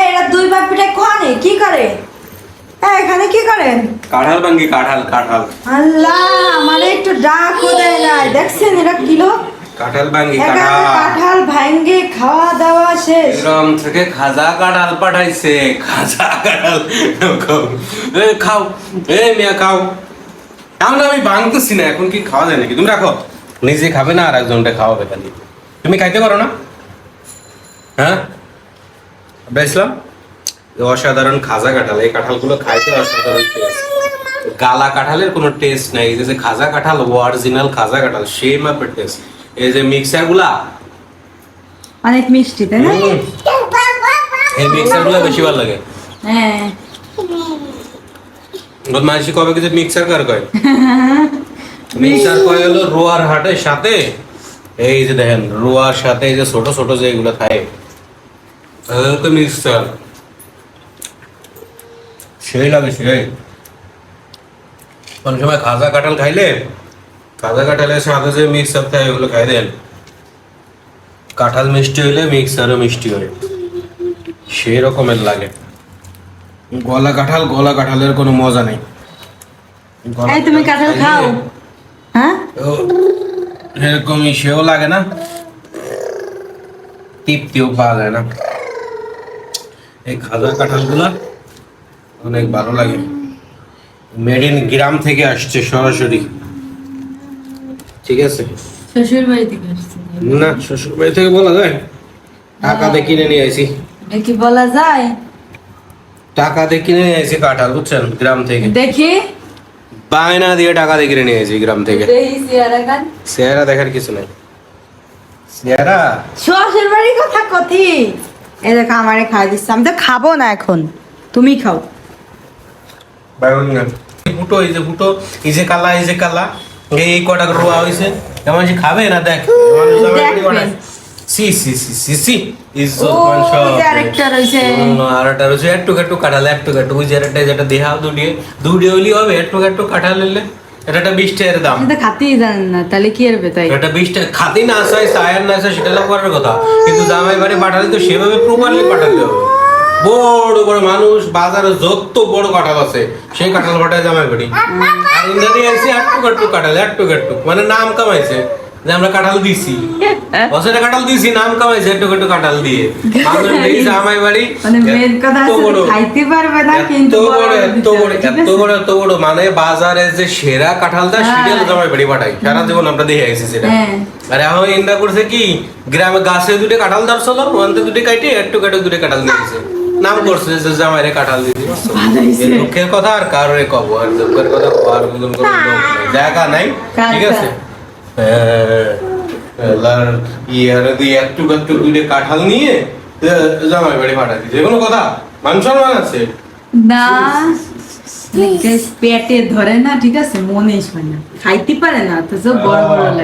এরা দুই বাপ পিঠে কোয়ানে কি করে? এখানে কি করেন কাঁঠাল ভাঙ্গি কাঁঠাল কাঁঠাল। আল্লাহ আমারে একটু ডাকও দেয় নাই দেখছেন এরা কিলো কাঁঠাল ভাঙ্গি কাঁঠাল। কাঁঠাল ভাঙ্গে খাওয়া দাওয়া শেষ। এরম থেকে খাজা কাঁঠাল পাঠাইছে। খাজা কাঁঠাল এ খাও। এ মিয়া খাও। আমরা আমি ভাঙতেছি না এখন কি খাওয়া যায় নাকি? তুমি রাখো। নিজে খাবে না আর একজনটা খাওয়াবে খালি। তুমি খাইতে পারো না? হ্যাঁ? বেসলাম অসাধারণ খাজা কাঁঠাল এই কাঁঠালগুলো খাইতে অসাধারণ টেস্ট গালা কাঁঠালের কোনো টেস্ট নাই এই যে খাজা কাঁঠাল অরিজিনাল খাজা কাঁঠাল সেই মাপের টেস্ট এই যে মিক্সারগুলা অনেক মিষ্টি তাই না? এই মিক্সারগুলা বেশি ভালো লাগে। হ্যাঁ। বদমাইশি কবে কিছু মিক্সার কার কয়? মিক্সার কয় হলো রোয়ার হাটের সাথে এই যে দেখেন রোয়ার সাথে এই যে ছোট ছোট যে এগুলো খায় তো সেই লাগে সেই। কোন সময় খাজা কাঁঠাল খাইলে? খাজা কাঁঠালের সাথে যে মিক্সার খায় ওগুলো খাই দেন। কাঁঠাল মিষ্টি হইলে মিক্সারও মিষ্টি হয়। সেই রকমের লাগে। গলা কাঁঠাল গলা কাঁঠালের কোনো মজা নেই। এই তুমি কাঁঠাল খাও। হ্যাঁ? এরকমই সেও লাগে না? তৃপ্তিও পাওয়া যায় না। এই খাজা কাঁঠালগুলো অনেক ভালো লাগে। মেড ইন গ্রাম থেকে আসছে সরাসরি। ঠিক আছে? শ্বশুর বাড়ি থেকে আসছে। না শ্বশুর বাড়ি থেকে বলা যায়? টাকা দিয়ে কিনে নিয়ে আসি কি বলা যায়? টাকা দিয়ে কিনে নিয়ে আসি কাঁঠাল বুঝছেন? গ্রাম থেকে। দেখি। বায়না দিয়ে টাকা দিয়ে কিনে নিয়ে আসি গ্রাম থেকে। চেহারা দেখার কিছু নাই। চেহারা? শ্বশুর বাড়ির কথা কথি এ দেখো আমারে খাই দিচ্ছে। আমি তো খাব না এখন। তুমি খাও। ফুটো এই যে ফুটো এই যে কালা এই যে কালা এই কটা রোয়া হইছে। এমন যে খাবে না দেখ। সি সি একটু একটু কাটালে একটু একটু ওই যে আরেকটা যেটা দেহাও দুডিয়ে। দুডিয়ে হইলি হবে একটু একটু কাটাল এটা একটা বিশ টাকার দাম। আপনি খাতেই জানেন না তাহলে কি হবে তাই? এটা বিশ টাকা খাতি না হয় সায়ার না আসায় সেটা করার কথা। কিন্তু জামাই বাড়ি পাঠালে তো সেভাবে প্রপারলি পাঠাতে হবে। বড় বড় মানুষ বাজারে যত বড় কাঁঠাল আছে সেই কাঁঠাল জামাই বাড়ি। আর কাঁঠাল একটু একটু মানে নাম কামাইছে। যে আমরা কাঁঠাল দিছি। বছরে কাঁঠাল দিছি নাম কামাইছে একটু একটু কাঁঠাল দিয়ে। জামাই বাড়ি মানে মেন কথা এত আছে বড়। খাইতে পারবে না কিন্তু বড় বড় এত বড় এত বড় এত বড়। মানে বাজারে যে সেরা কাঁঠালটা সেটা হলো জামাই বাড়ি পাঠাই সারা জীবন আমরা দেখে আইছি সেটা। হ্যাঁ। আরে এখন ইন্দা করছে কি গ্রামে গাছে দুটো কাঁঠাল ধরছিল ওখান থেকে দুটো কাটে একটু কাটে দুটো কাঁঠাল দিয়েছে নাম করছে যে জামাইরে কাঁঠাল দিদি দুঃখের কথা আর কারোরে কব আর দুঃখের কথা আর মতন কোনো জায়গা নাই ঠিক আছে? একটু একটু দুইটা কাঁঠাল নিয়ে জামাই বাড়ি পাঠা যে কোনো কথা আছে? না পেটে ধরে না, ঠিক আছে? মনে হয় না। খাইতে পারে না তো বড় বড় লাগে।